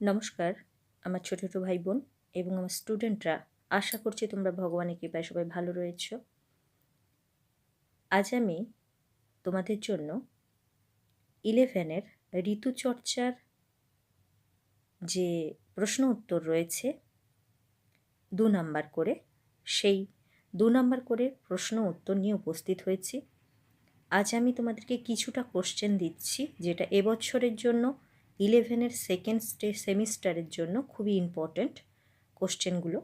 নমস্কার, আমার ছোটো ছোটো ভাই বোন এবং আমার স্টুডেন্টরা আশা করছি তোমরা ভগবানের কৃপায় সবাই ভালো রয়েছ। আজ আমি তোমাদের জন্য ইলেভেনের ঋতুচর্চার যে প্রশ্ন উত্তর রয়েছে, দু নাম্বার করে, সেই দু নাম্বার করে প্রশ্ন উত্তর নিয়ে উপস্থিত হয়েছি। আজ আমি তোমাদেরকে কিছুটা কোশ্চেন দিচ্ছি, যেটা এবছরের জন্য ইলেভেনের সেকেন্ড স্টে সেমিস্টারের জন্য খুবই ইম্পর্ট্যান্ট কোশ্চেনগুলো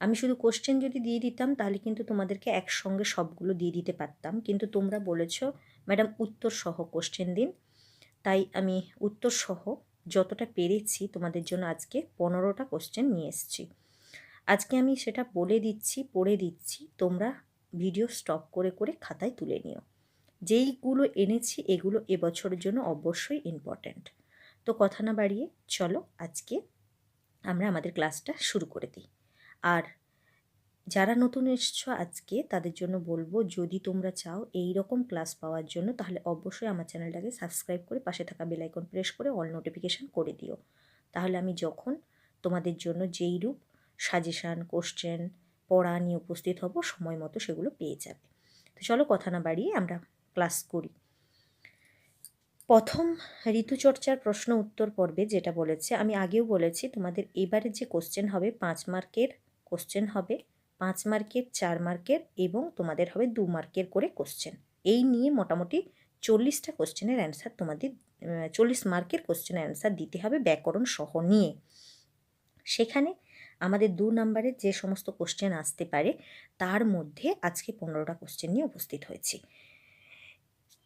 আমি শুধু কোশ্চেন যদি দিয়ে দিতাম, তাহলে কিন্তু তোমাদেরকে একসঙ্গে সবগুলো দিয়ে দিতে পারতাম। কিন্তু তোমরা বলেছ, ম্যাডাম, উত্তর সহ কোশ্চেন দিন। তাই আমি উত্তর সহ যতটা পেরেছি তোমাদের জন্য আজকে পনেরোটা কোশ্চেন নিয়ে এসেছি। আজকে আমি সেটা বলে দিচ্ছি, পড়ে দিচ্ছি। তোমরা ভিডিও স্টপ করে করে খাতায় তুলে নিও। যেইগুলো এনেছি, এগুলো এবছরের জন্য অবশ্যই ইম্পর্ট্যান্ট তো কথা না বাড়িয়ে চলো আজকে আমরা আমাদের ক্লাসটা শুরু করে দিই। আর যারা নতুন এসছো আজকে তাদের জন্য বলব, যদি তোমরা চাও এই রকম ক্লাস পাওয়ার জন্য, তাহলে অবশ্যই আমার চ্যানেলটাকে সাবস্ক্রাইব করে পাশে থাকা বেলাইকন প্রেস করে অল নোটিফিকেশান করে দিও। তাহলে আমি যখন তোমাদের জন্য যেই রূপ সাজেশান, কোশ্চেন, পড়া নিয়ে উপস্থিত হব, সময় মতো সেগুলো পেয়ে যাবে। তো চলো কথা না বাড়িয়ে আমরা ক্লাস করি। প্রথম ঋতুচর্চার প্রশ্ন উত্তর পর্বে যেটা বলেছে, আমি আগেও বলেছি তোমাদের এবারে যে কোশ্চেন হবে পাঁচ মার্কের কোশ্চেন হবে, পাঁচ মার্কের, চার মার্কের এবং তোমাদের হবে দু মার্কের করে কোশ্চেন এই নিয়ে মোটামুটি চল্লিশটা কোশ্চেনের অ্যান্সার তোমাদের চল্লিশ মার্কের কোশ্চেনের অ্যান্সার দিতে হবে ব্যাকরণ সহ নিয়ে। সেখানে আমাদের দু নম্বরের যে সমস্ত কোশ্চেন আসতে পারে, তার মধ্যে আজকে পনেরোটা কোশ্চেন নিয়ে উপস্থিত হয়েছি।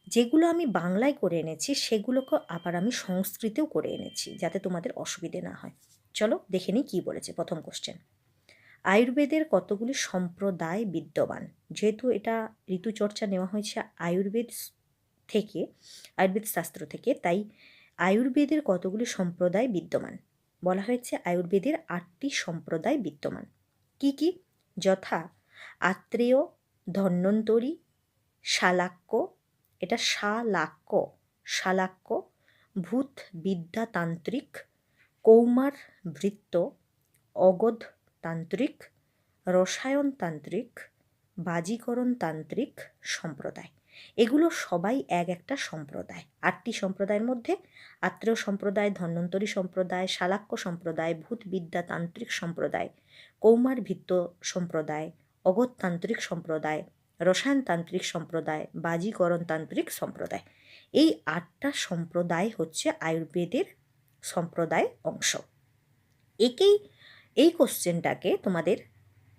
যেগুলো আমি বাংলায় করে এনেছি, সেগুলোকে আবার আমি সংস্কৃতেও করে এনেছি, যাতে তোমাদের অসুবিধে না হয়। চলো দেখে নিই কী বলেছে প্রথম কোশ্চেন আয়ুর্বেদের কতগুলি সম্প্রদায় বিদ্যমান? যেহেতু এটা ঋতুচর্চা নেওয়া হয়েছে আয়ুর্বেদ থেকে, আয়ুর্বেদ শাস্ত্র থেকে, তাই আয়ুর্বেদের কতগুলি সম্প্রদায় বিদ্যমান? বলা হয়েছে আয়ুর্বেদের আটটি সম্প্রদায় বিদ্যমান। কি কি? যথা, আত্রেয়, ধন্বন্তরী, শালাক্য এটা শালাক্য শালাক্য ভূত বিদ্যাতান্ত্রিক কৌমার বৃত্ত অগধতান্ত্রিক, রসায়নতান্ত্রিক, বাজিকরণতান্ত্রিক সম্প্রদায়। এগুলো সবাই এক একটা সম্প্রদায়। আটটি সম্প্রদায়ের মধ্যে আত্রেয় সম্প্রদায়, ধন্বন্তরী সম্প্রদায়, শালাক্য সম্প্রদায়, ভূতবিদ্যাতান্ত্রিক সম্প্রদায় কৌমার ভিত্ত সম্প্রদায় অগতান্ত্রিক সম্প্রদায় রসায়নতান্ত্রিক সম্প্রদায়, বাজিকরণতান্ত্রিক সম্প্রদায়। এই আটটা সম্প্রদায় হচ্ছে আয়ুর্বেদের সম্প্রদায় অংশ। একেই, এই কোশ্চেনটাকে তোমাদের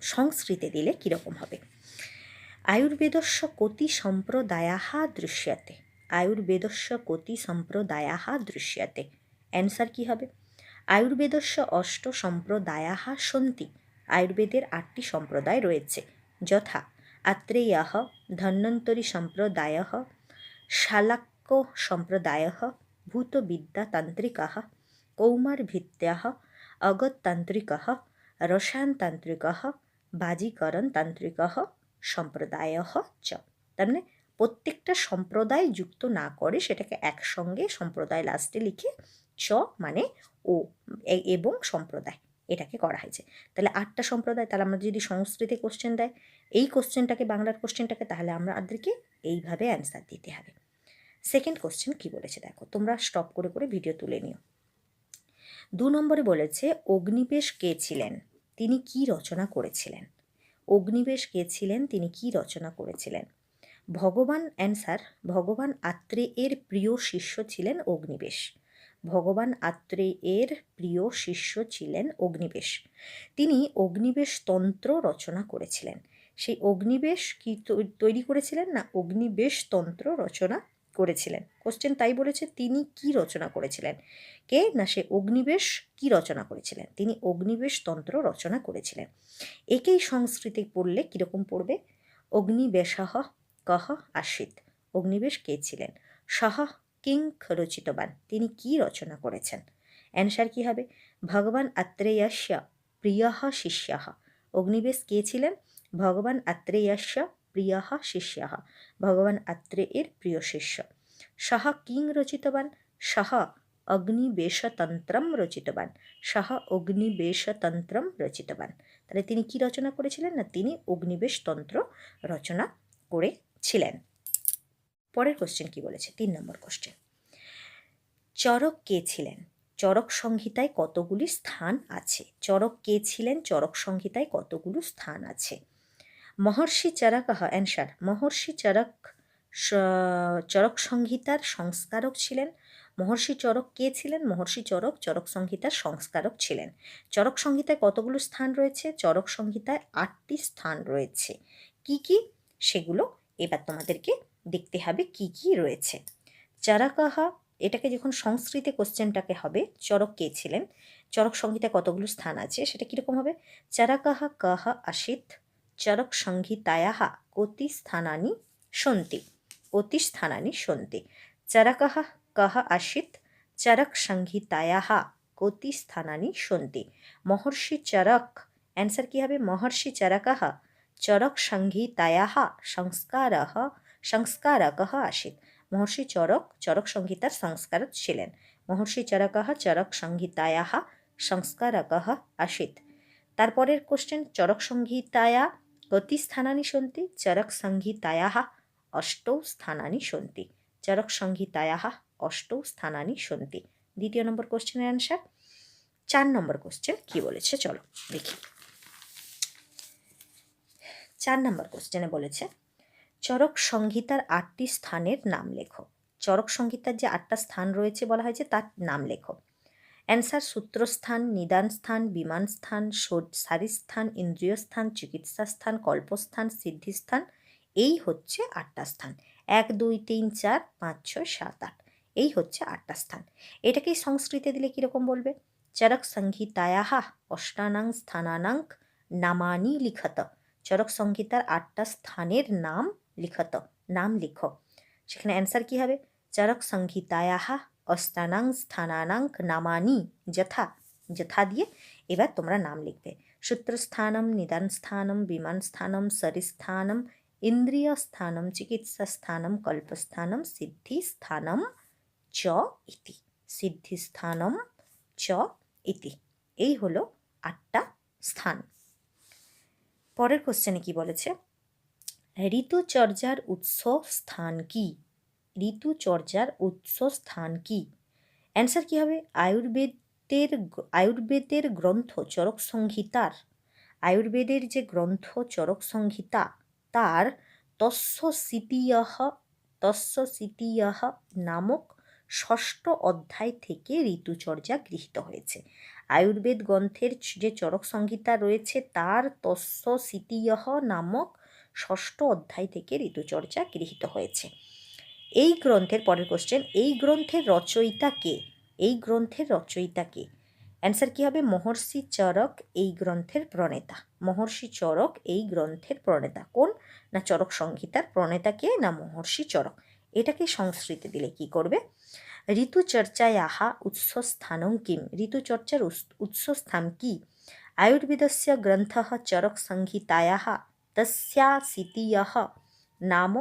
সংস্কৃতে দিলে কীরকম হবে? আয়ুর্বেদস্য কতি সম্প্রদায়াः দৃশ্যতে। আয়ুর্বেদস্য কতি সম্প্রদায়াः দৃশ্যতে। অ্যান্সার কী হবে? আয়ুর্বেদস্য অষ্ট সম্প্রদায়াः সন্তি। আয়ুর্বেদের আটটি সম্প্রদায় রয়েছে। যথা আত্রেয়ः ধন্বন্তরিসম্প্রদায়ः শালাক্যসম্প্রদায়ः ভূতবিদ্যাতান্ত্রিকः কৌমারভিত্ত্যः অগতান্ত্রিকः রসায়নতান্ত্রিকः বাজিকরণতান্ত্রিকः সম্প্রদায় চ। তার মানে প্রত্যেকটা সম্প্রদায় যুক্ত না করে সেটাকে একসঙ্গে সম্প্রদায় লাস্টে লিখে চ মানে ও এবং সম্প্রদায়। এটাকে করা হয়েছে। তাহলে আটটা সম্প্রদায়, তাহলে আমরা যদি সংস্কৃতে কোশ্চেন দেয়, এই কোশ্চেনটাকে বাংলার কোশ্চেনটাকে তাহলে আমাদেরকে এইভাবে অ্যান্সার দিতে হবে। সেকেন্ড কোশ্চেন কি বলেছে দেখো, তোমরা স্টপ করে করে ভিডিও তুলে নিও। দু নম্বরে বলেছে, অগ্নিবেশ কে ছিলেন? তিনি কি রচনা করেছিলেন? অগ্নিবেশ কে ছিলেন? তিনি কি রচনা করেছিলেন? ভগবান অ্যান্সার ভগবান আত্রেয়ের প্রিয় শিষ্য ছিলেন অগ্নিবেশ। ভগবান আত্রেয়ের প্রিয় শিষ্য ছিলেন অগ্নিবেশ। তিনি অগ্নিবেশ তন্ত্র রচনা করেছিলেন। সেই অগ্নিবেশ কি তৈরি করেছিলেন না অগ্নিবেশ তন্ত্র রচনা করেছিলেন? কোশ্চেন তাই বলেছে, তিনি কি রচনা করেছিলেন? কে? না সে অগ্নিবেশ কি রচনা করেছিলেন? তিনি অগ্নিবেশ তন্ত্র রচনা করেছিলেন। একেই সংস্কৃতি পড়লে কীরকম পড়বে? অগ্নিবেশাহ কহ আশিত অগ্নিবেশ কে ছিলেন? সহ কিং রচিতবান তিনি কি রচনা করেছেন? অ্যান্সার কি হবে? ভগবান আত্রেয়স্য প্রিয় শিষ্য। অগ্নিবেশ কে ছিলেন? ভগবান আত্রেয়স্য প্রিয় শিষ্য। ভগবান আত্রেয়ের প্রিয় শিষ্য। সহ কিং রচিতবান, সহ অগ্নিবেশতন্ত্রম রচিতবান, সহ অগ্নিবেশতন্ত্রম রচিতবান। তাহলে তিনি কি রচনা করেছিলেন? না, তিনি অগ্নিবেশ তন্ত্র রচনা করেছিলেন। পরের কোশ্চেন কি বলেছে? তিন নম্বর কোশ্চেন চরক কে ছিলেন? চরক সংহিতায় কতগুলি স্থান আছে? চরক কে ছিলেন? চরক সংহিতায় কতগুলো স্থান আছে? মহর্ষি চরকহ অ্যান্সার মহর্ষি চরক চরক সংহিতার সংস্কারক ছিলেন। মহর্ষি চরক কে ছিলেন? মহর্ষি চরক চরক সংহিতার সংস্কারক ছিলেন। চরক সংহিতায় কতগুলো স্থান রয়েছে? চরক সংহিতায় আটটি স্থান রয়েছে। কি কি? সেগুলো এবার তোমাদেরকে দেখতে হবে কি কি রয়েছে। চারাকাহা, এটাকে যখন সংস্কৃতে কোশ্চেনটাকে হবে চরক কে ছিলেন? চরক সংহিতায় কতগুলো স্থান আছে, সেটা কীরকম হবে? চারাকাহা, কাহা, আশিত চরক সংহিতায়াহা, কতি স্থানানি, সন্তি, কতি স্থানানি, সন্তি চরকः কহ, আশিত চরক সংহিতায়াः কতি স্থানানি, সন্তি, মহর্ষি চরক অ্যান্সার কী হবে? মহর্ষি চরকः চরক সংহিতায়াः সংস্কারः সংস্কারকः আশিত মহর্ষি চরক চরক সংহিতার সংস্কারক ছিলেন। মহর্ষি চরকः চরক সংহিতায়াः সংস্কারকः আশিত তারপরের কোশ্চেন চরক সংহিতায়া কতি স্থানানি সন্তি, চরক সংহিতায়াः অষ্টৌ স্থানানি সন্তি। চরক সংহিতায়াः অষ্টৌ স্থানানি সন্তি। দ্বিতীয় নম্বর কোশ্চেনের অ্যান্সার চার নম্বর কোশ্চেন কি বলেছে? চলো দেখি। চার নম্বর কোশ্চেনে বলেছে চরক সংহিতার আটটি স্থানের নাম লেখো। চরক সংহিতার যে আটটা স্থান রয়েছে বলা হয়েছে, তার নাম লেখো। অ্যান্সার সূত্রস্থান নিদান স্থান বিমান স্থান সারিস্থান ইন্দ্রিয় স্থান চিকিৎসা স্থান কল্পস্থান, সিদ্ধিস্থান, এই হচ্ছে আটটা স্থান। এক, দুই, তিন, চার, পাঁচ, ছয়, সাত, আট, এই হচ্ছে আটটা স্থান। এটাকে সংস্কৃতে দিলে কীরকম বলবে? চরক সংহিতায়াহা অষ্টানাং স্থানানাঙ্ক নামানি লিখত। চরক সংহিতার আটটা স্থানের নাম লিখত নাম লিখো। সেখানে অ্যান্সার কী হবে? চরক সংহিতায়াহা অষ্টানাং স্থানানাঙ্ক নামানি যথা যথা দিয়ে এবার তোমরা নাম লিখবে। সূত্রস্থানম নিদান স্থানম বিমান স্থানম সরিস্থানম, ইন্দ্রিয়স্থানম, চিকিৎসাস্থানম, কল্পস্থানম, সিদ্ধিস্থানম চ ইতি। সিদ্ধিস্থানম চ ইতি। এই হলো আটটা স্থান। পরের কোশ্চেনে কি বলেছে? ঋতুচর্যার উৎস স্থান কি? ঋতুচর্যার উৎস স্থান কি? অ্যান্সার কী হবে? আয়ুর্বেদের আয়ুর্বেদের গ্রন্থ চরক সংহিতার। আয়ুর্বেদের যে গ্রন্থ চরক সংহিতা, তার তস্য সিতীয়হ নামক ষষ্ঠ অধ্যায় থেকে ঋতুচর্যা গৃহীত হয়েছে। আয়ুর্বেদ গ্রন্থের যে চরক সংহিতা রয়েছে, তার তস্য সিতীয়হ নামক ষষ্ঠ অধ্যায় থেকে ঋতুচর্যা গৃহীত হয়েছে। এই গ্রন্থের পরের কোশ্চেন এই গ্রন্থের রচয়িতা কে? এই গ্রন্থের রচয়িতা কে? অ্যান্সার কী হবে? মহর্ষি চরক, এই গ্রন্থের প্রণেতা। মহর্ষি চরক, এই গ্রন্থের প্রণেতা। কোন? না চরক সংহিতার প্রণেতা কে? না মহর্ষি চরক। এটাকে সংস্কৃতি দিলে কি করবে? ঋতুচর্চায়াহা উৎসস্থানং কিম? ঋতুচর্চার উৎসস্থান কি? আয়ুর্বেদস্য গ্রন্থ চরক সংহিতায়াः তস্যাসিতীয়ः নাম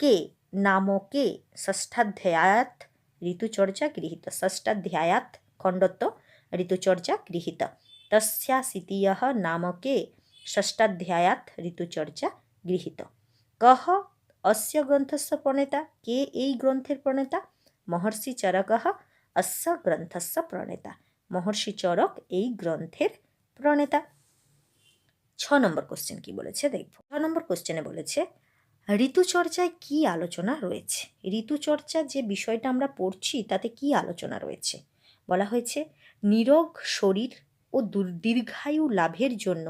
কে নামকে ষষ্ঠাধ্যায়াত ঋতুচর্যা গৃহীত ষষ্ঠাধ্যায়াত খণ্ডত্ব ঋতুচর্যা গৃহীত তস্যাসিতীয়ः নামকে ষষ্ঠাধ্যায়াত ঋতুচর্যা গৃহীত কহ অস্য গ্রন্থস্য প্রণেতা কে এই গ্রন্থের প্রণেতা মহর্ষি চরকः অস্য গ্রন্থস্য প্রণেতা মহর্ষি চরক এই গ্রন্থের প্রণেতা ছ নম্বর কোশ্চেন কি বলেছে? দেখব। ছ নম্বর কোশ্চেনে বলেছে, ঋতুচর্চায় কি আলোচনা রয়েছে? ঋতুচর্চা যে বিষয়টা আমরা পড়ছি, তাতে কি আলোচনা রয়েছে? বলা হয়েছে, নিরোগ শরীর ও দীর্ঘায়ু লাভের জন্য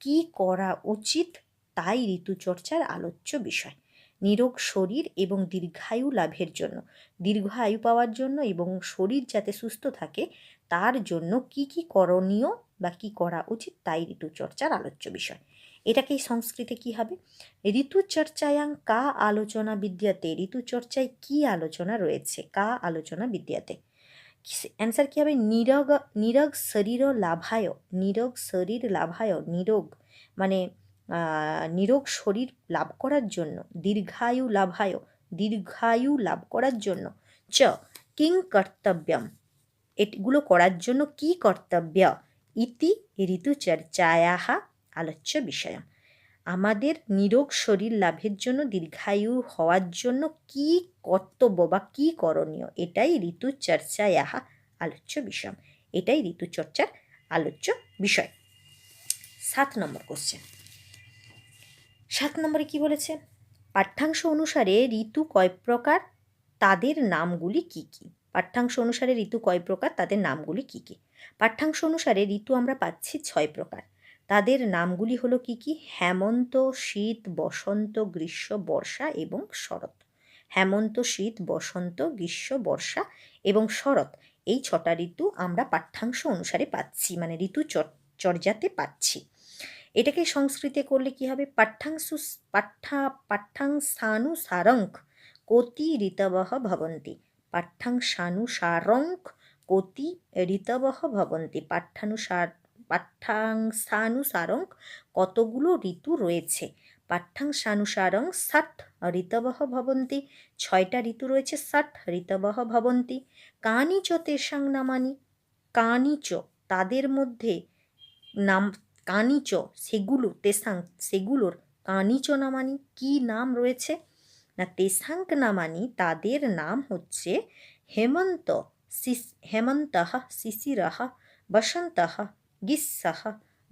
কি করা উচিত? তাই ঋতুচর্চার আলোচ্য বিষয়। নিরোগ শরীর এবং দীর্ঘায়ু লাভের জন্য। দীর্ঘ আয়ু পাওয়ার জন্য এবং শরীর যাতে সুস্থ থাকে তার জন্য কি কি করণীয় বা কী করা উচিত তাই ঋতুচর্চার আলোচ্য বিষয়। এটাকেই সংস্কৃতে কি হবে? ঋতুচর্চায়াং কা আলোচনা বিদ্যাতে ঋতুচর্চায় কি আলোচনা রয়েছে? কা আলোচনা বিদ্যাতে। অ্যান্সার কী হবে? নিরগ নিরগ শরীর লাভায়, নিরোগ শরীর লাভায়, নিরোগ মানে নিরোগ শরীর লাভ করার জন্য, দীর্ঘায়ু লাভায়, দীর্ঘায়ু লাভ করার জন্য, চ, কিং কর্তব্যম। এগুলো করার জন্য কি কর্তব্য? ইতি ঋতুচর্চায়াহ আলোচ্য বিষয়। আমাদের নিরোগ শরীর লাভের জন্য, দীর্ঘায়ু হওয়ার জন্য কি কর্তব্য বা কি করণীয়? এটাই ঋতুচর্চায়াহ আলোচ্য বিষয়। এটাই ঋতুচর্চার আলোচ্য বিষয়। সাত নম্বর কোশ্চেন সাত নম্বরে কি বলেছে? পাঠ্যাংশ অনুসারে ঋতু কয় প্রকার? তাদের নামগুলি কি কি? পাঠ্যাংশ অনুসারে ঋতু কয় প্রকার, তাদের নামগুলি কি কি? পাঠ্যাংশ অনুসারে ঋতু আমরা পাচ্ছি ছয় প্রকার। তাদের নামগুলি হলো কি কি? হেমন্ত, শীত, বসন্ত, গ্রীষ্ম, বর্ষা এবং শরৎ। হেমন্ত, শীত, বসন্ত, গ্রীষ্ম, বর্ষা এবং শরৎ এই ছটা ঋতু আমরা পাঠ্যাংশ অনুসারে পাচ্ছি মানে ঋতু চর্যাতে পাচ্ছি। এটাকে সংস্কৃতে করলে কি হবে? পাঠ্যাংশু পাঠ্যা পাঠ্যাংশানুসারঙ্ক কতি ঋতবহ ভবন্তি। পাঠ্যাংশানুসারঙ্ক কতি ঋতবহ ভবন্তি। পাঠ্যানুসার পাঠ্যাংশানুসারং কতগুলো ঋতু রয়েছে? পাঠ্যাংশানুসারং ষাট, ঋতবহ ভবন্তি। ছয়টা ঋতু রয়েছে, ষাট, ঋতবহ ভবন্তি। কানি চ তেষাং নামানি। কানি চ তাদের মধ্যে নাম কানিচ সেগুলো তেসাং সেগুলোর কানিচ নামানি কি নাম রয়েছে? না তেসাঙ্ক নামানি তাদের নাম হচ্ছে হেমন্ত হেমন্তः শিশিরः বসন্তः গ্রীষ্মः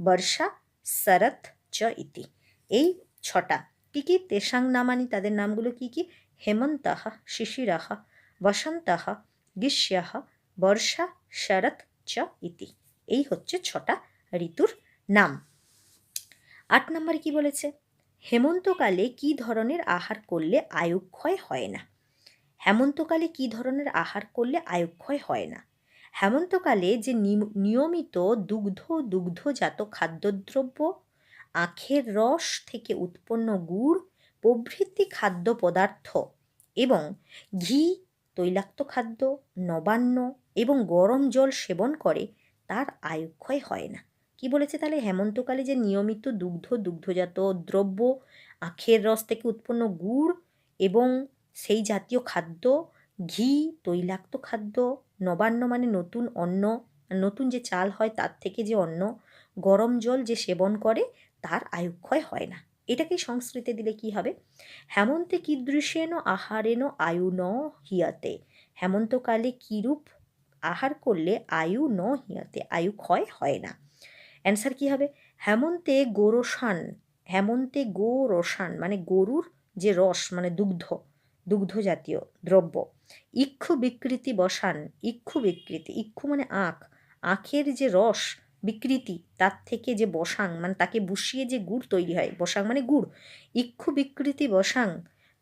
বর্ষা শরৎ চ ইতি। এই ছটা। কী কী তেসাং নামানি তাদের নামগুলো কী কী? হেমন্তः শিশিরः বসন্তः গ্রীষ্মः বর্ষা শরৎ চ ইতি। এই হচ্ছে ছটা ঋতুর নাম। আট নম্বরে কি বলেছে? হেমন্তকালে কি ধরনের আহার করলে আয়ুক্ষয় হয় না? হেমন্তকালে কি ধরনের আহার করলে আয়ুক্ষয় হয় না? হেমন্তকালে যে নিয়মিত দুগ্ধ, দুগ্ধজাত খাদ্যদ্রব্য, আখের রস থেকে উৎপন্ন গুড়, প্রভৃতি খাদ্য পদার্থ এবং ঘি, তৈলাক্ত খাদ্য, নবান্ন এবং গরম জল সেবন করে তার আয়ুক্ষয় হয় না। কি বলেছে তাহলে? হেমন্তকালে যে নিয়মিত দুগ্ধ, দুগ্ধজাত দ্রব্য, আখের রস থেকে উৎপন্ন গুড় এবং সেই জাতীয় খাদ্য, ঘি, তৈলাক্ত খাদ্য, নবান্ন মানে নতুন অন্ন, নতুন যে চাল হয় তার থেকে যে অন্ন, গরম জল যে সেবন করে তার আয়ুক্ষয় হয় না। এটাকে সংস্কৃতে দিলে কি হবে? হেমন্তে কীদৃশেন আহারেন আয়ু ন হিয়াতে। হেমন্তকালে কীরূপ আহার করলে আয়ু ন হিয়াতে? আয়ু ক্ষয় হয় না। অ্যান্সার কী হবে? হেমন্তে গোরসান, হেমন্তে গো রসান মানে গরুর যে রস মানে দুগ্ধ দুগ্ধ জাতীয় দ্রব্য। ইক্ষু বিকৃতি বসান, ইক্ষু বিকৃতি, ইক্ষু মানে আখ, আখের যে রস, বিকৃতি, তার থেকে যে বসাং মানে তাকে বসিয়ে যে গুড় তৈরি হয়, বসাং মানে গুড়। ইক্ষু বিকৃতি বসাং,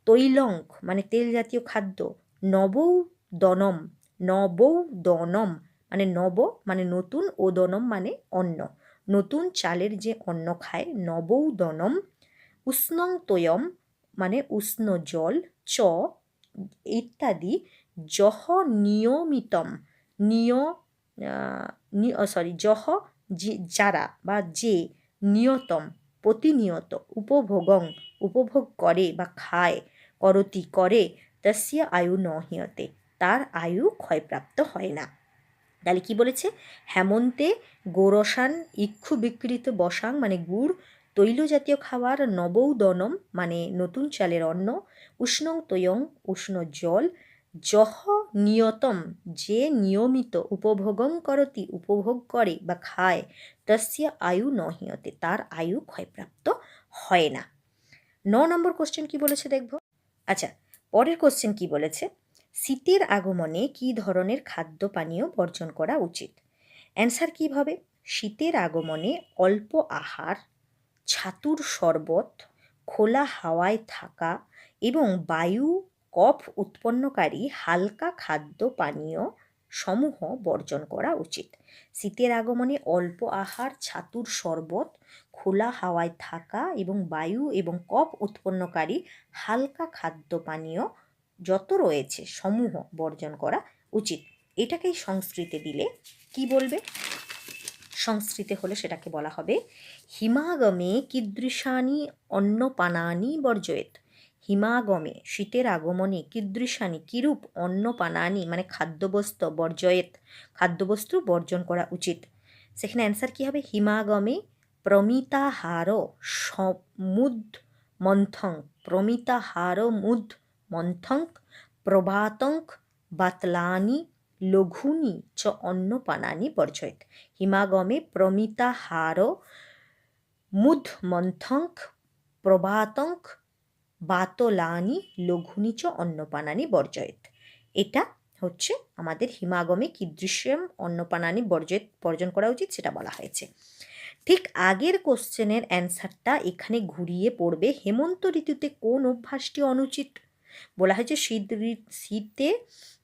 তৈলঙ্ক মানে তেল জাতীয় খাদ্য, নবৌ দনম নবৌ দনম মানে নব মানে নতুন, ও দনম মানে অন্ন। নতুন চালের যে অন্ন খায়, নবৌদনম উষ্ণং তয়ম মানে উষ্ণ জল, চ, ইত্যাদি, যহ নিয়মিতম, নিয় সরি যহ যারা বা যে নিয়তম, প্রতিনিয়ত, উপভোগং, উপভোগ করে বা খায়, করতি করে, তস্য আয়ু নহিয়তে, তার আয়ু ক্ষয়প্রাপ্ত হয় না। তাহলে কি বলেছে? হেমন্তে গোরসান ইক্ষু বিকৃত বসাং মানে গুড় তৈল জাতীয় খাবার নবৌদনম মানে নতুন চালের অন্ন, উষ্ণং তৈয়ং উষ্ণ জল, যহ নিয়তম, যে নিয়মিত উপভোগং করতি, উপভোগ করে বা খায়, তস্য আয়ু নহিয়তে তার আয়ু ক্ষয়প্রাপ্ত হয় না। ন নম্বর কোশ্চেন কি বলেছে দেখব? আচ্ছা পরের কোশ্চেন কি বলেছে? শীতের আগমনে কি ধরনের খাদ্য পানীয় বর্জন করা উচিত? অ্যান্সার কীভাবে শীতের আগমনে অল্প আহার, ছাতুর শরবত, খোলা হাওয়ায় থাকা এবং বায়ু কফ উৎপন্নকারী হালকা খাদ্য পানীয় সমূহ বর্জন করা উচিত। শীতের আগমনে অল্প আহার, ছাতুর শরবত, খোলা হাওয়ায় থাকা এবং বায়ু এবং কফ উৎপন্নকারী হালকা খাদ্য পানীয় যত রয়েছে সমূহ বর্জন করা উচিত। এটাকেই সংস্কৃতে দিলে কি বলবে? সংস্কৃতে হলে সেটাকে বলা হবে, হিমাগমে কীদৃশানি অন্নপানানি বর্জয়েত। হিমাগমে শীতের আগমনে কিদৃশানি কিরূপ অন্নপানানি মানে খাদ্যবস্তু বর্জয়েত। খাদ্যবস্তু বর্জন করা উচিত। সেখানে অ্যান্সার কী হবে? হিমাগমে প্রমিতাহার সমুদ মন্থং। প্রমিতাহার মুদ মন্থং প্রভাতঙ্ক বাতলানি, লঘুনি চ অন্নপানানি বর্জয়েত হিমাগমে প্রমিতাহার মুদ মন্থঙ্ক প্রভাতঙ্ক বাতলানি, লঘুনি চ অন্নপানানি বর্জয়েত এটা হচ্ছে আমাদের হিমাগমে কি কীদৃশ্যম অন্নপানানি বর্জয়েত বর্জন করা উচিত সেটা বলা হয়েছে। ঠিক আগের কোশ্চেনের অ্যান্সারটা এখানে ঘুরিয়ে পড়বে। হেমন্ত ঋতুতে কোন অভ্যাসটি অনুচিত? বলা হয়েছে শীত শীতে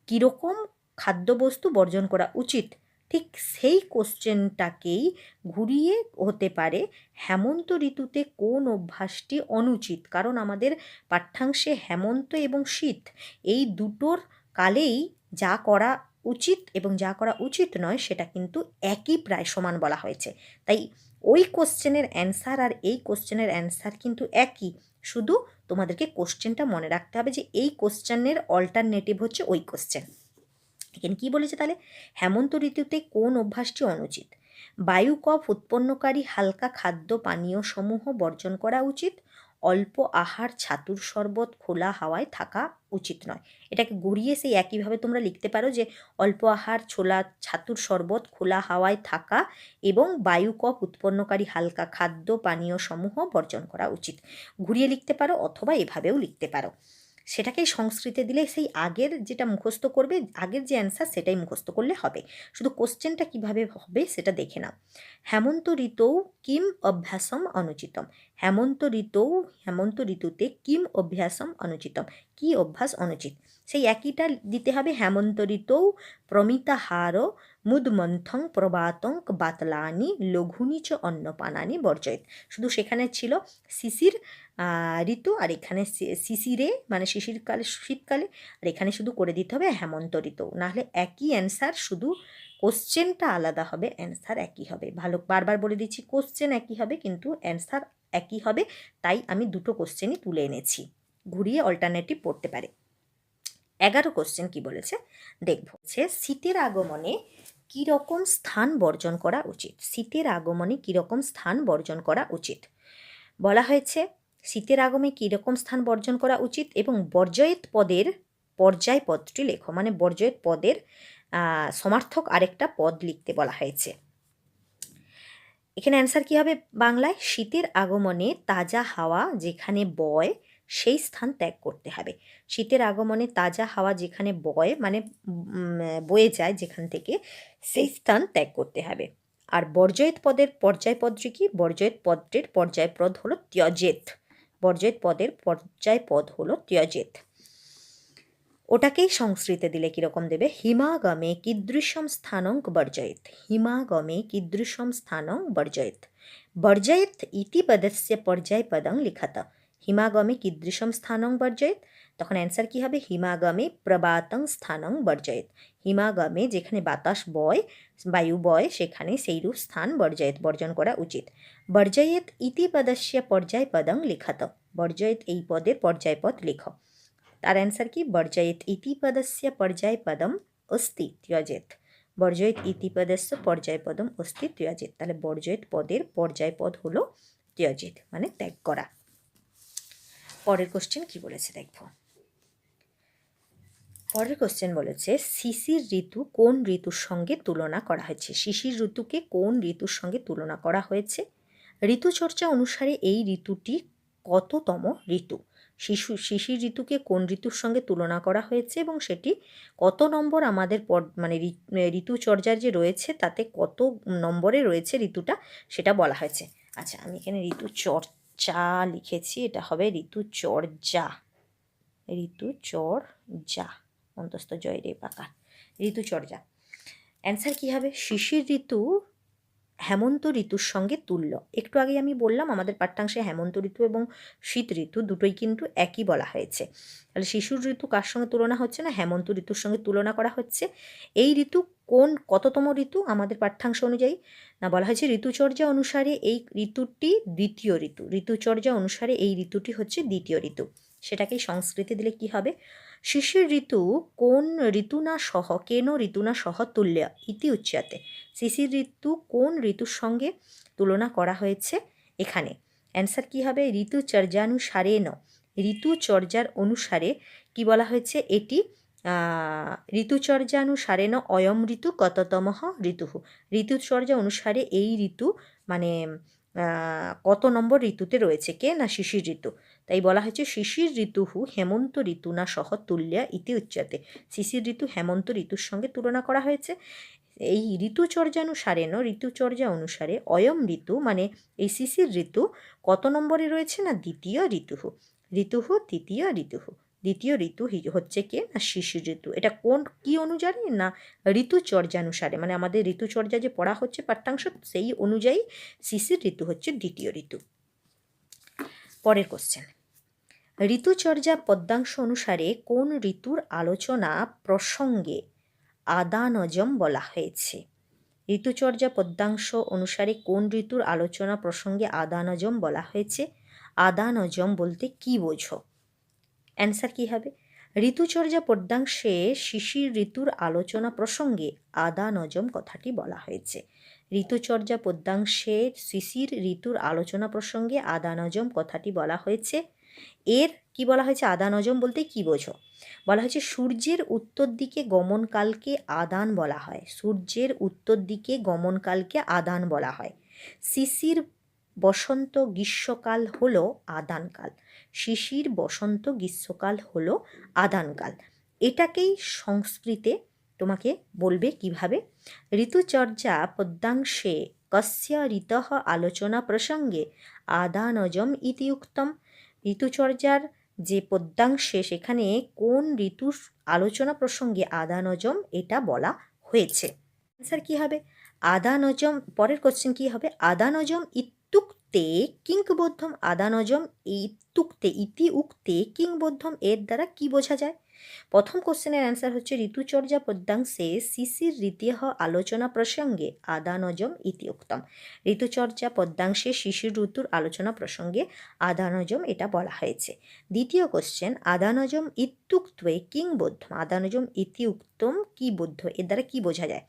কীরকম খাদ্যবস্তু বর্জন করা উচিত? ঠিক সেই কোশ্চেনটাকেই ঘুরিয়ে হতে পারে হেমন্ত ঋতুতে কোন অভ্যাসটি অনুচিত? কারণ আমাদের পাঠ্যাংশে হেমন্ত এবং শীত এই দুটোর কালেই যা করা উচিত এবং যা করা উচিত নয় সেটা কিন্তু একই প্রায় সমান বলা হয়েছে। তাই ওই কোশ্চেনের অ্যান্সার আর এই কোশ্চেনের অ্যান্সার কিন্তু একই। শুধু তোমাদেরকে কোশ্চেনটা মনে রাখতে হবে যে এই কোশ্চেনের অল্টারনেটিভ হচ্ছে ওই কোশ্চেন। এখানে কী বলেছে তাহলে? হেমন্ত ঋতুতে কোন অভ্যাসটি অনুচিত? বায়ু কফ উৎপন্নকারী হালকা খাদ্য পানীয় সমূহ বর্জন করা উচিত? অল্প আহার, ছাতুর শরবত, খোলা হাওয়ায় থাকা উচিত নয়। এটাকে গড়িয়ে সেই একইভাবে তোমরা লিখতে পারো যে অল্প আহার, ছোলা, ছাতুর শরবত, খোলা হাওয়ায় থাকা এবং বায়ুকপ উৎপন্নকারী হালকা খাদ্য, পানীয় সমূহ বর্জন করা উচিত। ঘুরিয়ে লিখতে পারো অথবা এভাবেও লিখতে পারো। সেটাকেই সংস্কৃতে দিলে সেই আগের যেটা মুখস্থ করবে, আগের যে অ্যান্সার সেটাই মুখস্থ করলে হবে। শুধু কোশ্চেনটা কীভাবে হবে সেটা দেখে নাও। হেমন্ত ঋতৌ কিম অভ্যাসম অনুচিতম। হেমন্ত ঋতৌ, হেমন্ত ঋতুতে কিম অভ্যাসম অনুচিতম। কি অভ্যাস অনুচিত? সেই একইটা দিতে হবে হেমন্ত ঋতৌ প্রমিতাহার মুদমন্থং প্রবাতঙ্ক বাতলানি, লঘুনি চ, অন্নপানানি, বর্জয়িত। শুধু সেখানে ছিল শিশির ঋতু আর এখানে শিশিরে মানে শিশিরকালে শীতকালে, আর এখানে শুধু করে দিতে হবে হেমন্ত ঋতু। নাহলে একই অ্যান্সার শুধু কোশ্চেনটা আলাদা হবে অ্যান্সার একই হবে। ভালো, বারবার বলে দিচ্ছি কোশ্চেন একই হবে, কিন্তু অ্যান্সার একই হবে, তাই আমি দুটো কোশ্চেনই তুলে এনেছি। ঘুরিয়ে অল্টারনেটিভ পড়তে পারে। এগারো কোশ্চেন কি বলেছে? দেখব। সে শীতের আগমনে কীরকম স্থান বর্জন করা উচিত? শীতের আগমনে কীরকম স্থান বর্জন করা উচিত? বলা হয়েছে, শীতের আগমে কীরকম স্থান বর্জন করা উচিত এবং বর্জয়েত পদের পর্যায় পদটি লেখো। মানে বর্জয়েত পদের সমার্থক আরেকটা পদ লিখতে বলা হয়েছে। এখানে অ্যান্সার কী হবে বাংলায়? শীতের আগমনে তাজা হাওয়া যেখানে বয় সেই স্থান ত্যাগ করতে হবে। শীতের আগমনে তাজা হাওয়া যেখানে বয় মানে বয়ে যায় যেখান থেকে, সেই স্থান ত্যাগ করতে হবে। আর বর্জয়েত পদের পর্যায় পদটি কি? বর্জয়েত পদটির পর্যায় পদ হলো ত্যজেত বর্জয়েত পদের পর্যায় পদ হলো ত্যজেত ওটাকেই সংস্কৃতে দিলে কীরকম দেবে? হিমাগমে কিদৃশম স্থানং বর্জয়েত হিমাগমে কিদৃশম স্থানং বর্জয়েত বর্জয়েত ইতি পদস্য পর্যায় পদং লিখাত। হিমাগমে কীদৃশম স্থানং বর্জয়েত। তখন অ্যান্সার কী হবে? হিমাগমে প্রবাতং স্থানং বর্জয়েত। হিমাগমে যেখানে বাতাস বয়, বায়ু বয়, সেখানে সেইরূপ স্থান বর্জয়েত, বর্জন করা উচিত। বর্জয়েত ইতি পদস্য পর্যায় পদং লিখাত। বর্জয়েত এই পদের পর্যায় পদ লিখ। তার অ্যান্সার কি? বর্জয়েত ইতি পদস্য পর্যায় পদম অস্তি ত্যজেত বর্জয়েত ইতি পদস্য পর্যায় পদম অস্তি ত্যজেত তাহলে বর্জয়েত পদের পর্যায় পদ হলো ত্যজেত মানে ত্যাগ করা। কোশ্চেন কি বলেছে দেখব। পরের কোশ্চেন বলেছে, শিশির ঋতু কোন ঋতুর সঙ্গে তুলনা করা হয়েছে? শিশির ঋতুকে কোন ঋতুর সঙ্গে তুলনা করা হয়েছে? ঋতুচর্চা অনুসারে এই ঋতুটি কততম ঋতু? শিশু, শিশির ঋতুকে কোন ঋতুর সঙ্গে তুলনা করা হয়েছে এবং সেটি কত নম্বর আমাদের মানে ঋতুচর্যার যে রয়েছে তাতে কত নম্বরে রয়েছে ঋতুটা সেটা বলা হয়েছে। আচ্ছা আমি এখানে ঋতুচর চা লিখেছি, এটা হবে ঋতুচর্যা ঋতুচর্যা অন্তস্থ জয় রে পাকার ঋতুচর্যা অ্যান্সার কী হবে? শিশির ঋতু হেমন্ত ঋতুর সঙ্গে তুল্য। একটু আগে আমি বললাম, আমাদের পাঠ্যাংশে হেমন্ত ঋতু এবং শীত ঋতু দুটোই কিন্তু একই বলা হয়েছে। তাহলে শিশুর ঋতু কার সঙ্গে তুলনা হচ্ছে না, হেমন্ত ঋতুর সঙ্গে তুলনা করা হচ্ছে? এই ঋতু কোন, কততম ঋতু? আমাদের পাঠ্যাংশ অনুযায়ী না, বলা হয়েছে ঋতুচর্যা অনুসারে এই ঋতুটি দ্বিতীয় ঋতু। ঋতুচর্যা অনুসারে এই ঋতুটি হচ্ছে দ্বিতীয় ঋতু। সেটাকেই সংস্কৃতি দিলে কি হবে? শিশির ঋতু কোন ঋতুনা সহ কেন ঋতুনা সহ তুল্য ইতি উচ্চাতে। শিশির ঋতু কোন ঋতুর সঙ্গে তুলনা করা হয়েছে? এখানে অ্যান্সার কী হবে? ঋতুচর্যানুসারে ন ঋতুচর্যার অনুসারে কি বলা হয়েছে? এটি ঋতুচর্যানুসারে ন অয়ম ঋতু কততমঃ ঋতু। ঋতুচর্যা অনুসারে এই ঋতু মানে কত নম্বর ঋতুতে রয়েছে? কে না শিশির ঋতু? তাই বলা হয়েছে, শিশির ঋতুহু হেমন্ত ঋতু না সহ তুল্যা ইতি উচ্চাতে। শিশির ঋতু হেমন্ত ঋতুর সঙ্গে তুলনা করা হয়েছে। এই ঋতুচর্যানুসারে ন ঋতুচর্যা অনুসারে অয়ম ঋতু মানে এই শিশির ঋতু কত নম্বরে রয়েছে না দ্বিতীয় ঋতুহু? ঋতুহু তৃতীয় ঋতুহু। দ্বিতীয় ঋতু হচ্ছে কে না শিশির ঋতু? এটা কোন কি অনুযায়ী না ঋতুচর্যানুসারে? মানে আমাদের ঋতুচর্যা যে পড়া হচ্ছে পাঠ্যাংশ, সেই অনুযায়ী শিশির ঋতু হচ্ছে দ্বিতীয় ঋতু। পরের কোশ্চেন ঋতুচর্যা পদ্মাংশ অনুসারে কোন ঋতুর আলোচনা প্রসঙ্গে আদানজম বলা হয়েছে? ঋতুচর্যা পদ্যাংশ অনুসারে কোন ঋতুর আলোচনা প্রসঙ্গে আদানজম বলা হয়েছে? আদানজম বলতে কি বোঝো? অ্যান্সার কী হবে? ঋতুচর্যা পদ্যাংশে শিশির ঋতুর আলোচনা প্রসঙ্গে আদানজম কথাটি বলা হয়েছে। ঋতুচর্যা পদ্যাংশের শিশির ঋতুর আলোচনা প্রসঙ্গে আদানজম কথাটি বলা হয়েছে। এর কি বলা হয়েছে? আদানজম বলতে কি বোঝো? বলা হয়েছে সূর্যের উত্তর দিকে গমনকালকে আদান বলা হয়। সূর্যের উত্তর দিকে গমনকালকে আদান বলা হয়। শিশির বসন্ত গ্রীষ্মকাল হলো আদানকাল। শিশির বসন্ত গ্রীষ্মকাল হলো আদানকাল। এটাকেই সংস্কৃতে তোমাকে বলবে কীভাবে? ঋতুচর্যা পদ্যাংশে কস্য ঋত আলোচনা প্রসঙ্গে আদানজম ইতি উক্তম। ঋতুচর্যার যে পদ্যাংশে সেখানে কোন ঋতুর আলোচনা প্রসঙ্গে আদা, নজম এটা বলা হয়েছে। স্যার কী হবে? আদা, নজম, পরের কোশ্চেন কী হবে? আদা, নজম ইত্যুক্তে কিংবদ্ধম আদানজম ইত্যুক্তে, ইতি উক্তে কিংবদ্ধম এর দ্বারা কি বোঝা যায়? প্রথম কোশ্চেনের অ্যান্সার হচ্ছে ঋতুচর্যা পদ্যাংশে শিশির রীতিহ আলোচনা প্রসঙ্গে আদানজম ইতি উক্তম। ঋতুচর্যা পদ্যাংশে শিশির ঋতুর আলোচনা প্রসঙ্গে আদানজম এটা বলা হয়েছে। দ্বিতীয় কোশ্চেন আদানজম ইত্যুক্তে কিংবদ্ধম আদানজম ইতি উক্তম কি বৌদ্ধ? এর দ্বারা কি বোঝা যায়?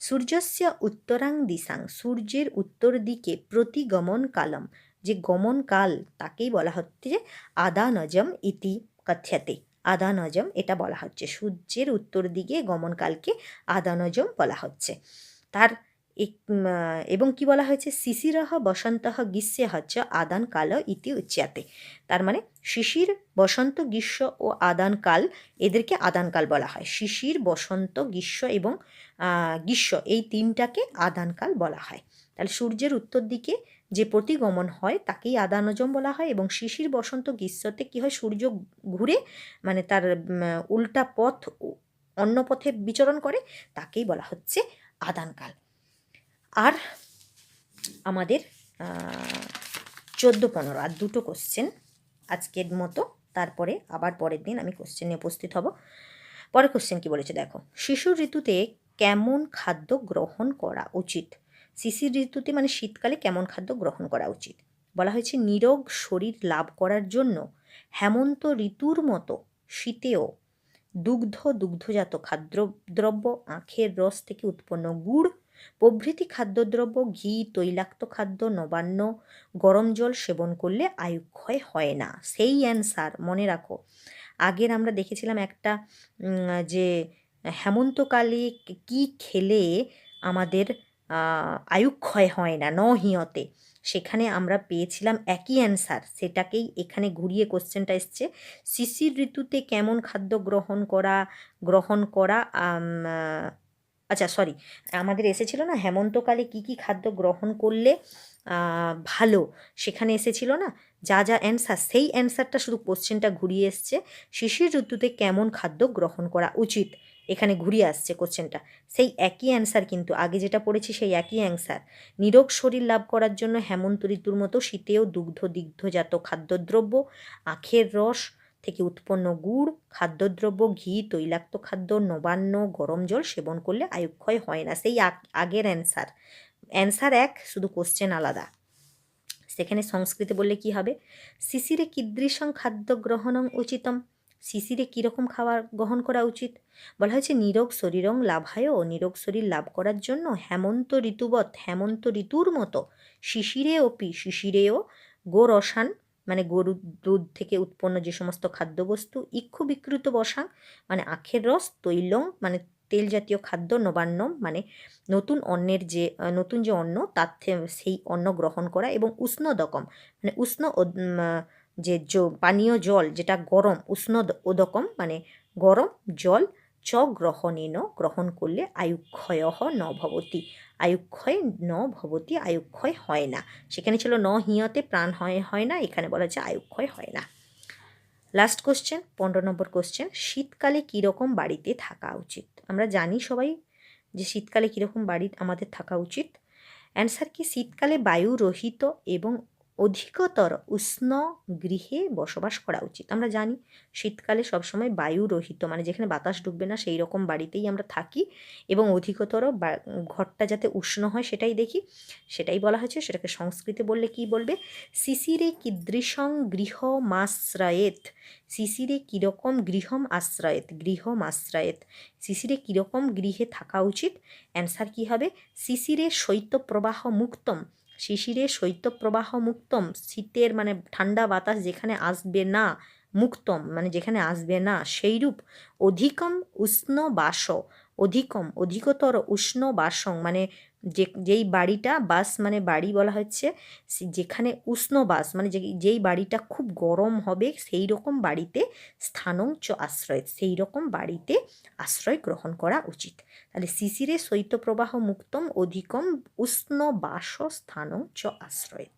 সূর্যস্য উত্তরাং দিশাং, সূর্যের উত্তর দিকে প্রতিগমন কালম, যে গমনকাল তাকেই বলা হচ্ছে আদানজম ইতি কথ্যাতে। আদানজম এটা বলা হচ্ছে। সূর্যের উত্তর দিকে গমনকালকে আদানজম বলা হচ্ছে। তার এবং কি বলা হয়েছে? শিশিরহ বসন্তহ গ্রীষ্মে হচ্ছে আদান কাল ইতি উচ্চাতে। তার মানে শিশির, বসন্ত, গ্রীষ্ম ও আদানকাল এদেরকে আদানকাল বলা হয়। শিশির, বসন্ত, গ্রীষ্ম এবং গ্রীষ্ম এই তিনটাকে আদানকাল বলা হয়। তাহলে সূর্যের উত্তর দিকে যে প্রতিগমন হয় তাকেই আদানজম বলা হয় এবং শিশির বসন্ত গ্রীষ্মতে কী হয়? সূর্য ঘুরে মানে তার উল্টা পথ অন্য পথে বিচরণ করে তাকেই বলা হচ্ছে আদানকাল আর আমাদের চোদ্দ পনেরো আর দুটো কোশ্চেন আজকের মতো। তারপরে আবার পরের দিন আমি কোশ্চেনে উপস্থিত হব। পরের কোশ্চেন কি বলেছে? দেখো শিশু ঋতুতে কেমন খাদ্য গ্রহণ করা উচিত? শিশির ঋতুতে মানে শীতকালে কেমন খাদ্য গ্রহণ করা উচিত? বলা হয়েছে, নিরোগ শরীর লাভ করার জন্য হেমন্ত ঋতুর মতো শীতেও দুগ্ধ, দুগ্ধজাত খাদ্যদ্রব্য আখের রস থেকে উৎপন্ন গুড়, প্রভৃতি খাদ্যদ্রব্য, ঘি, তৈলাক্ত খাদ্য, নবান্ন, গরম জল সেবন করলে আয়ুক্ষয় হয় না। সেই অ্যান্সার মনে রাখো। আগের আমরা দেখেছিলাম একটা যে হেমন্তকালে কি খেলে আমাদের আয়ুক্ষয় হয় না নহিয়তে সেখানে আমরা পেয়েছিলাম একই অ্যান্সার সেটাকেই এখানে ঘুরিয়ে কোশ্চেনটা এসছে। শিশির ঋতুতে কেমন খাদ্য গ্রহণ করা গ্রহণ করা আচ্ছা সরি আমাদের এসেছিল না হেমন্তকালে কি কি খাদ্য গ্রহণ করলে ভালো? সেখানে এসেছিল না? যা যা অ্যান্সার সেই অ্যান্সারটা শুধু কোশ্চেনটা ঘুরিয়ে এসছে। শিশির ঋতুতে কেমন খাদ্য গ্রহণ করা উচিত? এখানে ঘুরিয়ে আসছে কোশ্চেনটা সেই একই অ্যান্সার কিন্তু, আগে যেটা পড়েছি সেই একই অ্যান্সার নিরোগ শরীর লাভ করার জন্য হেমন্ত ঋতুর মতো শীতেও দুগ্ধ দিগ্ধজাত খাদ্যদ্রব্য, আখের রস থেকে উৎপন্ন গুড়, খাদ্যদ্রব্য, ঘি, তৈলাক্ত খাদ্য, নবান্ন, গরম জল সেবন করলে আয়ুক্ষয় হয় না। সেই আগের অ্যান্সার অ্যান্সার এক, শুধু কোশ্চেন আলাদা। সেখানে সংস্কৃতে বললে কি হবে? শিশিরে কিদৃশং খাদ্য গ্রহণং উচিতম। শিশিরে কীরকম খাবার গ্রহণ করা উচিত? বলা হয়েছে নিরোগ শরীরং লাভায় ও নিরোগ শরীর লাভ করার জন্য হেমন্ত ঋতুবৎ হেমন্ত ঋতুর মতো শিশিরে অপি শিশিরেও গোরসান মানে গরুর দুধ থেকে উৎপন্ন যে সমস্ত খাদ্যবস্তু ইক্ষু বিকৃত বসাং মানে আখের রস তৈলং মানে তেল জাতীয় খাদ্য নবান্নম মানে নতুন অন্নের যে নতুন যে অন্ন তার সেই অন্ন গ্রহণ করা এবং মানে উষ্ণ ওদ- উম, আহ, যে পানীয় জল যেটা গরম, উষ্ণ ওদকম মানে গরম জল চ গ্রহণেন, গ্রহণ করলে আয়ুক্ষয় ন ভবতি। আয়ুক্ষয় ন ভবতি, আয়ুক্ষয় হয় না। সেখানে ছিল ন হিয়তে প্রাণ হয় হয় না, এখানে বলা হচ্ছে আয়ুক্ষয় হয় না। লাস্ট কোশ্চেন পনেরো নম্বর কোশ্চেন শীতকালে কীরকম বাড়িতে থাকা উচিত? আমরা জানি সবাই যে শীতকালে কীরকম বাড়ি, আমাদের থাকা উচিত। অ্যান্সার কি, শীতকালে বায়ু রহিত এবং অধিকতর উষ্ণ গৃহে বসবাস করা উচিত। আমরা জানি শীতকালে সবসময় বায়ু রহিত মানে যেখানে বাতাস ঢুকবে না সেই রকম বাড়িতেই আমরা থাকি এবং অধিকতর ঘরটা যাতে উষ্ণ হয় সেটাই দেখি। সেটাই বলা হয়েছে, সেটাকে সংস্কৃতে বললে কি বলবে? শিশিরে কীদৃশং গৃহমাশ্রয়েত, শিশিরে কীরকম গৃহম আশ্রয়েত গৃহম আশ্রয়েত শিশিরে কীরকম গৃহে থাকা উচিত? অ্যান্সার কী হবে? শিশিরে শৈত্যপ্রবাহ মুক্তম শিশিরে শৈত্যপ্রবাহ মুক্তম শীতের মানে ঠান্ডা বাতাস যেখানে আসবে না, মুক্তম মানে যেখানে আসবে না, সেইরূপ অধিকম উষ্ণ বাস, অধিকম, অধিকতর উষ্ণ বাসং মানে যে, যেই বাড়িটা বাস মানে বাড়ি বলা হচ্ছে যেখানে উষ্ণ বাস মানে যে, যেই বাড়িটা খুব গরম হবে সেই রকম বাড়িতে স্থানং চ আশ্রয়, সেই রকম বাড়িতে আশ্রয় গ্রহণ করা উচিত। তাহলে শিশিরে শৈত্যপ্রবাহ মুক্তম অধিকম উষ্ণ বাস চ আশ্রয়েত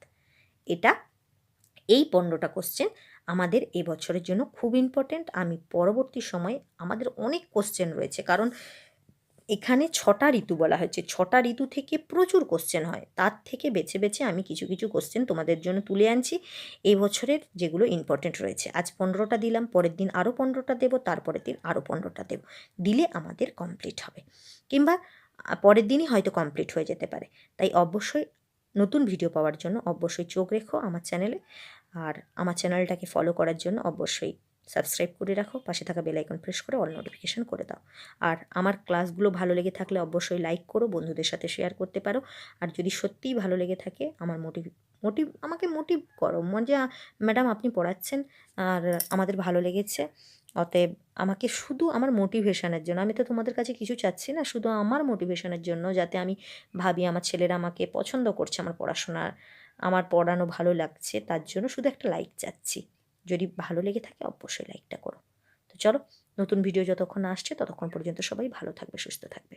এটা এই পনেরোটা কোশ্চেন আমাদের এবছরের জন্য খুব ইম্পর্ট্যান্ট আমি পরবর্তী সময়ে আমাদের অনেক কোশ্চেন রয়েছে। কারণ এখানে ছটা ঋতু বলা হয়েছে। ছটা ঋতু থেকে প্রচুর কোশ্চেন হয়। তার থেকে বেছে বেছে আমি কিছু কিছু কোশ্চেন তোমাদের জন্য তুলে আনছি। এই বছরের যেগুলো ইম্পর্টেন্ট রয়েছে। আজ পনেরোটা দিলাম, পরের দিন আরও পনেরোটা দেবো, তারপরের দিন আরও পনেরোটা দেবো। দিলে আমাদের কমপ্লিট হবে। কিংবা পরের দিনই হয়তো কমপ্লিট হয়ে যেতে পারে। তাই অবশ্যই নতুন ভিডিও পাওয়ার জন্য অবশ্যই চোখ রেখো আমার চ্যানেলে আর আমার চ্যানেলটাকে ফলো করার জন্য অবশ্যই সাবস্ক্রাইব করে রাখো, পাশে থাকা বেল আইকন প্রেস করে অল নোটিফিকেশন করে দাও। আর আমার ক্লাসগুলো ভালো লেগে থাকলে অবশ্যই লাইক করো, বন্ধুদের সাথে শেয়ার করতে পারো। আর যদি সত্যিই ভালো লেগে থাকে, আমার মোটিভ মোটিভ আমাকে মোটিভ করো। মানে ম্যাডাম আপনি পড়াচ্ছেন, আর আমাদের ভালো লেগেছে। অতএব আমাকে শুধু আমার মোটিভেশনের জন্য, আমি তো তোমাদের কাছে কিছু চাচ্ছি না, শুধু আমার মোটিভেশনের জন্য, যাতে আমি ভাবি আমার ছেলেরা আমাকে পছন্দ করছে, আমার পড়াশোনার, আমার পড়ানো ভালো লাগছে, তার জন্য শুধু একটা লাইক চাচ্ছি। যদি ভালো লেগে থাকে, অবশ্যই লাইকটা করো। তো চলো, নতুন ভিডিও যতক্ষণ আসছে, ততক্ষণ পর্যন্ত সবাই ভালো থাকবে, সুস্থ থাকবে।